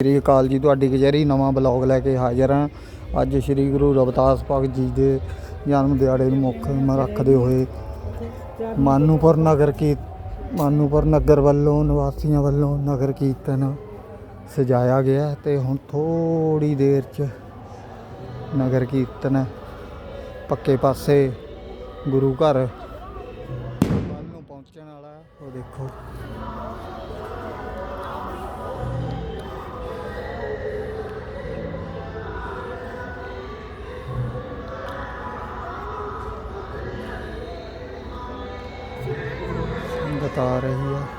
ਸ੍ਰੀ ਅਕਾਲ ਜੀ, ਤੁਹਾਡੀ ਕਚਹਿਰੀ ਨਵਾਂ ਬਲੌਗ ਲੈ ਕੇ ਹਾਜ਼ਰ ਹਾਂ। ਅੱਜ ਸ੍ਰੀ ਗੁਰੂ ਰਵਿਦਾਸ ਭਗਤ ਜੀ ਦੇ ਜਨਮ ਦਿਹਾੜੇ ਨੂੰ ਮੁੱਖ ਰੱਖਦੇ ਹੋਏ ਮਾਨੂਪੁਰ ਨਗਰ ਕੀ, ਮਾਨੂਪੁਰ ਨਗਰ ਵੱਲੋਂ, ਨਿਵਾਸੀਆਂ ਵੱਲੋਂ ਨਗਰ ਕੀਰਤਨ ਸਜਾਇਆ ਗਿਆ ਤੇ ਹੁਣ ਥੋੜੀ ਦੇਰ ਚ ਨਗਰ ਕੀਰਤਨ ਪੱਕੇ ਪਾਸੇ ਗੁਰੂ ਘਰ ਵੱਲ ਨੂੰ ਪਹੁੰਚਣ ਵਾਲਾ ਉਹ ਦੇਖੋ। ਤਾਰ ਆ ਰਹੀ ਹੈ।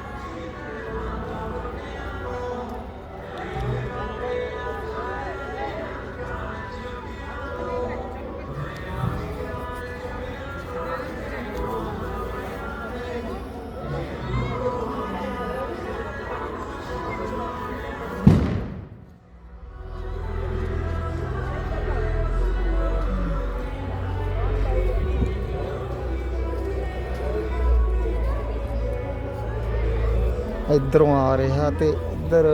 ਇਧਰੋਂ ਆ ਰਿਹਾ ਤੇ ਇੱਧਰ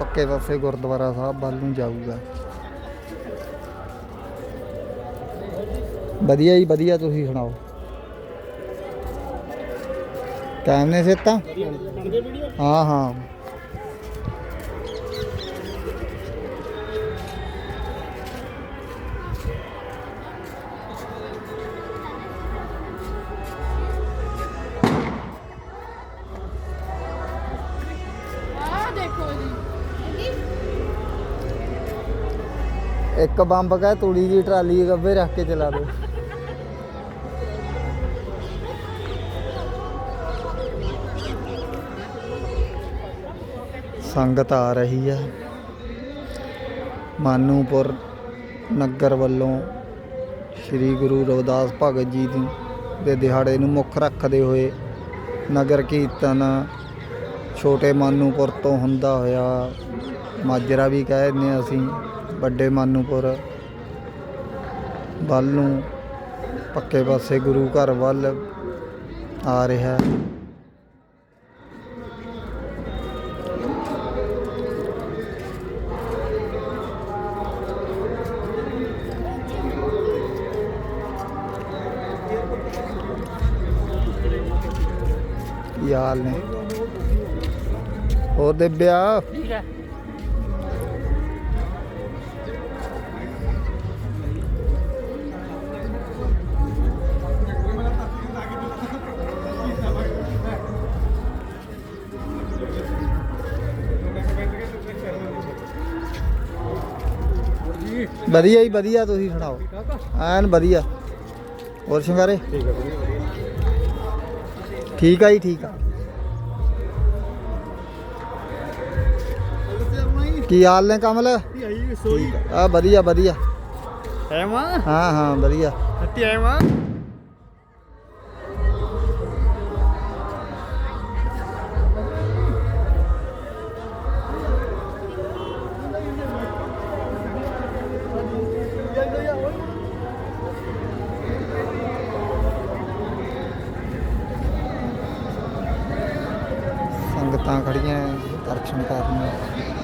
ਪੱਕੇ ਪਾਸੇ ਗੁਰਦੁਆਰਾ ਸਾਹਿਬ ਵੱਲ ਨੂੰ ਜਾਊਗਾ। ਵਧੀਆ ਜੀ ਵਧੀਆ ਤੁਸੀਂ ਸੁਣਾਓ? ਕਾਇਮ ਨੇ ਸੇਤਾ ਹਾਂ ਹਾਂ। ਇੱਕ ਬੰਬ ਕਾ ਤੂੜੀ ਦੀ ਟਰਾਲੀ ਗੱਬੇ ਰੱਖ ਕੇ ਚਲਾ ਦੋ। ਸੰਗਤ ਆ ਰਹੀ ਹੈ। ਮਾਨੂਪੁਰ ਨਗਰ ਵੱਲੋਂ ਸ੍ਰੀ ਗੁਰੂ ਰਵਿਦਾਸ ਭਗਤ ਜੀ ਦੇ ਦਿਹਾੜੇ ਨੂੰ ਮੁੱਖ ਰੱਖਦੇ ਹੋਏ ਨਗਰ ਕੀਰਤਨ ਛੋਟੇ ਮਾਨੂਪੁਰ ਤੋਂ ਹੁੰਦਾ ਹੋਇਆ ਮਾਜਰਾ ਵੀ ਕਹਿ ਦਿੰਦੇ ਹਾਂ ਅਸੀਂ, ਵੱਡੇ ਮਾਨੂਪੁਰ ਵੱਲ ਨੂੰ ਪੱਕੇ ਪਾਸੇ ਗੁਰੂ ਘਰ ਵੱਲ ਆ ਰਿਹਾ ਹੈ। ਕੀ ਹਾਲ ਨੇ ਠੀਕ ਹੈ। ਵਧੀਆ ਹੀ ਵਧੀਆ ਤੁਸੀਂ ਸੁਣਾਓ? ਐਨ ਵਧੀਆ। ਹੋਰ ਸ਼ਿੰਗਾਰੇ? ਠੀਕ ਆ ਜੀ ਠੀਕ ਆ। ਕੀ ਹਾਲ ਨੇ ਕਮਲ? ਠੀਕ ਆ ਵਧੀਆ ਵਧੀਆ। ਹੈ ਮਾਂ ਹਾਂ ਹਾਂ ਵਧੀਆ। ਹੱਤੀ ਹੈ ਮਾਂ ਸੰਗਤਾਂ ਖੜੀਆਂ ਦਰਸ਼ਨ ਕਰਨ।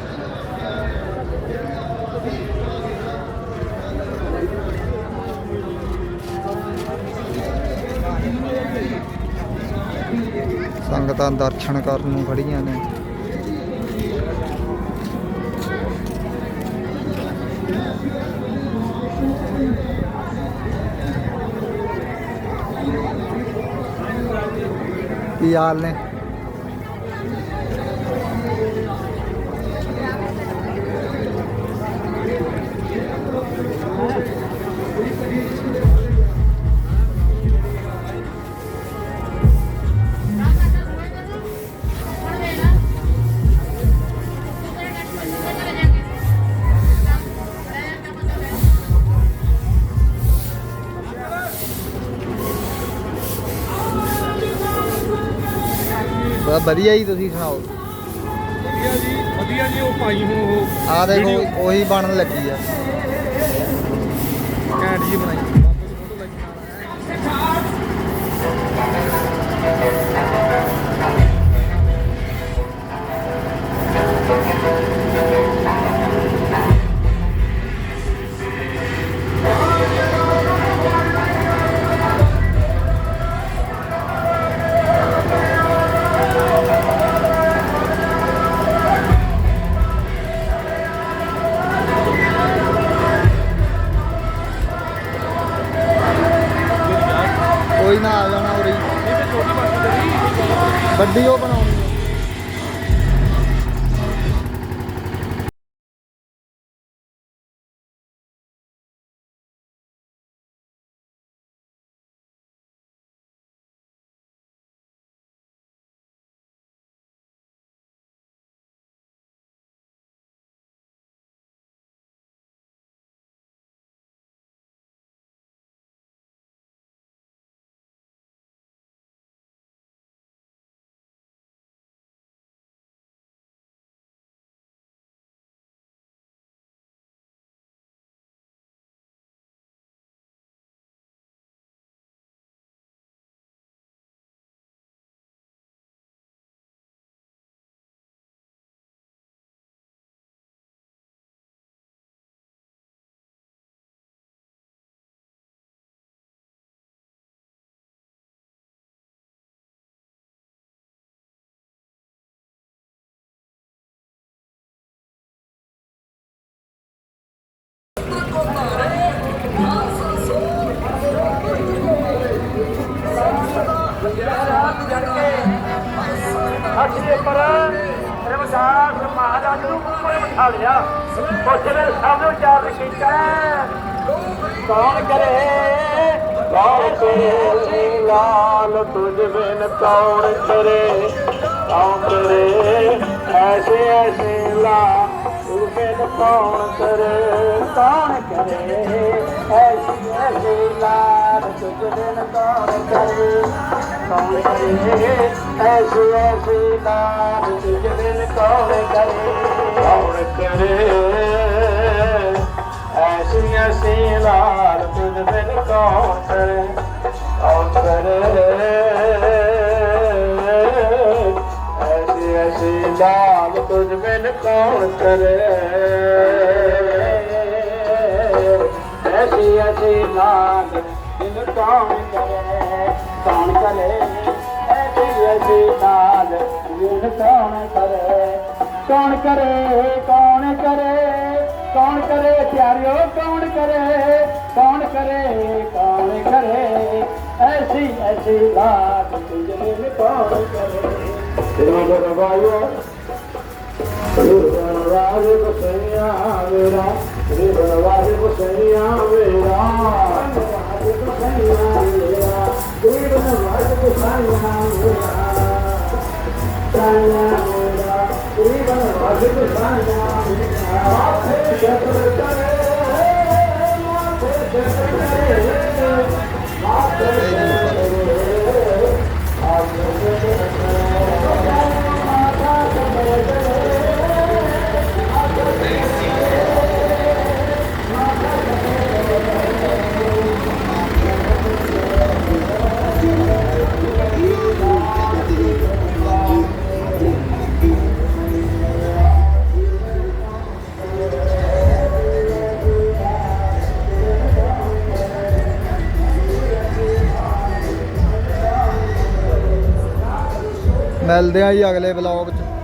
ਸੰਗਤਾਂ ਦਰਸ਼ਨ ਕਰਨ ਨੂੰ ਖੜੀਆਂ ਨੇ। ਕੀ ਹਾਲ ਨੇ? ਬਸ ਵਧੀਆ ਜੀ ਤੁਸੀਂ ਸੁਣਾਓ। ਵਧੀਆ ਜੀ ਵਧੀਆ ਜੀ ਉਹ ਭਾਈ ਹੁਣ ਉਹ ਆ ਦੇਖੋ ਉਹੀ ਬਣਨ ਲੱਗੀ ਆ। ਜੀ ਬਣਾਈ। ਕੋਈ ਨਾ ਆ ਜਾਣਾ ਉਰੇ ਵੱਡੀ ਉਹ ਬਣਾਉਣੀ ਹੈ ਅੱਛੇ ਪਰ ਰਮਦਾਸ ਮਹਾਰਾਜ ਨੂੰ ਉੱਪਰ ਬਿਠਾ ਲਿਆ ਉਹ ਸਾਹਮਣੇ ਚਾਰ ਕੀਤਾ ਕੌਣ ਕਰੇ ਕੌਣ ਕਰੇ ਲਾਲ ਤੁਝ ਬਿਨ ਕੌਣ ਕਰੇ ਕੌਣ ਕਰੇ ਐਸੇ ਐਸੇ ਲਾ ਤੁਝ ਬਿਨ ਕੌਣ ਕਰੇ ਕੌਣ ਕਰੇ ਐਸੇ ਐਸੇ ਲਾਲ ਤੁਝ ਬਿਨ ਕੌਣ ਕਰੇ। ਕੌਣ ਕਰੇ? ਐਸੇ ਐਸੇ ਲਾਲ ਤੁਝ ਕੌਣ ਕਰੇ। ਕੌਣ ਕਰੇ? ਐਸੀ ਐਸੀ ਲਾਲ ਤੁਝ ਬਿਨ ਕੌਣ ਕਰੇ। ਕੌਣ ਕਰੇ? ਐਸੀ ਐਸੀ ਲਾਲ ਤੁਝ ਬਿਨ ਕੌਣ ਕਰੇ। ਐਸੀ ਐਸੀ ਲਾਲ ਬਿਨ ਕੌਣ ਕਰੇ ਕੌਣ ਕਰੇ। ਐਸੀ ਐਸੀ ਲਾਲ ਬਿਨ ਕੌਣ ਕਰੇ। ਕੌਣ ਕਰੇ ਕੌਣ ਕਰੇ ਕੌਣ ਕਰੇ ਪਿਆਰਿਓ, ਕੌਣ ਕਰੇ ਕੌਣ ਕਰੇ ਕੌਣ ਕਰੇ। ਐਸੀ ਐਸੀ ਬਾਤ ਤੁਝੇ में ਕੌਣ ਕਰੇ। ਤੇਰਾ ਬਰਵਾਇਆ ਰਾਜ ਬਸਈਆ ਮੇਰਾ ਮੇਰਾ ਰਾਜ ਬਸਈਆ ਮੇਰਾ ਮੇਰਾ ਸਾਇਆ ਮੇਰਾ ਮਿਲਦੇ ਆ ਜੀ ਅਗਲੇ ਬਲੌਗ 'ਚ।